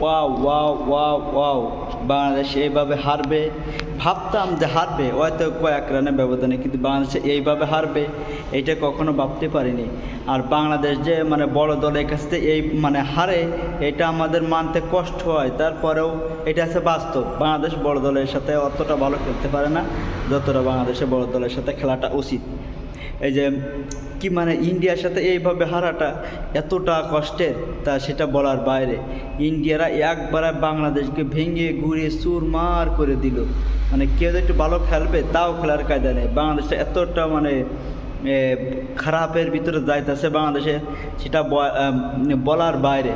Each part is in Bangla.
Wow wow wow wow Bangladesh এইভাবে হারবে? ভাবতাম যে হারবে। হয়তো কয়েক রানের ব্যবধানে, কিন্তু বাংলাদেশ এইভাবে হারবে, এটা কখনো ভাবতে পারিনি। আর বাংলাদেশ যে মানে বড় দলের কাছ থেকে এই মানে হারে, এটা আমাদের মানতে কষ্ট হয়। তারপরেও এটা আছে বাস্তব। বাংলাদেশ বড় দলের সাথে অতটা ভালো খেলতে পারে না, যতটা বাংলাদেশে বড় দলের সাথে খেলাটা উচিত। এই যে, কি মানে ইন্ডিয়ার সাথে এইভাবে হারাটা এতটা কষ্টের? তা সেটা বলার বাইরে। ইন্ডিয়ারা একবারে বাংলাদেশকে ভেঙে ঘুরে চুরমার করে দিল। মানে কেউ একটু ভালো খেলবে, তাও খেলার কায়দা নেই। বাংলাদেশটা এতটা মানে খারাপের ভিতরে যাইতেছে বাংলাদেশে, সেটা বলার বাইরে।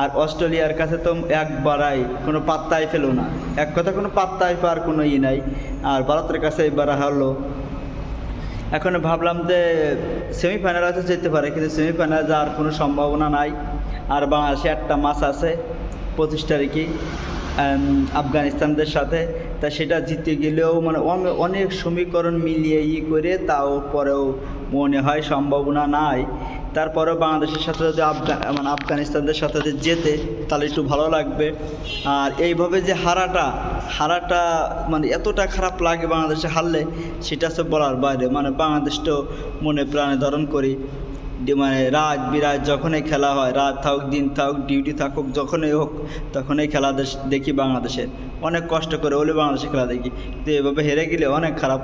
আর অস্ট্রেলিয়ার কাছে তো একবারাই কোনো পাত্তাই ফেলো না। এক কথা কোনো পাত্তাই পার কোনো ই নাই। আর ভারতের কাছে এবার হারলো। এখন ভাবলাম যে সেমিফাইনাল হয়তো যেতে পারে, কিন্তু সেমিফাইনাল যাওয়ার কোনো সম্ভাবনা নাই। আর বাংলাদেশে একটা মাস আছে পঁচিশ তারিখে আফগানিস্তানদের সাথে। তা সেটা জিতে গেলেও মানে অনে- অনেক সমীকরণ মিলিয়ে ই করে তাও পরেও মনে হয় সম্ভাবনা নাই। তারপরেও বাংলাদেশের সাথে যদি আফগান মানে আফগানিস্তানদের সাথে যদি যেতে তাহলে একটু ভালো লাগবে। আর এইভাবে যে হারাটা হারাটা মানে এতটা খারাপ লাগে বাংলাদেশে হারলে, সেটা হচ্ছে বলার বাইরে। মানে বাংলাদেশ তো মনে প্রাণে ধারণ করি। মানে রাত বিরাত যখনই খেলা হয়, রাত থাক দিন থাকুক ডিউটি থাকুক, যখনই হোক, তখনই খেলা দেখি বাংলাদেশের অনেক কষ্ট করে হলে বাংলাদেশের খেলা দেখি। কিন্তু এভাবে হেরে গেলে অনেক খারাপ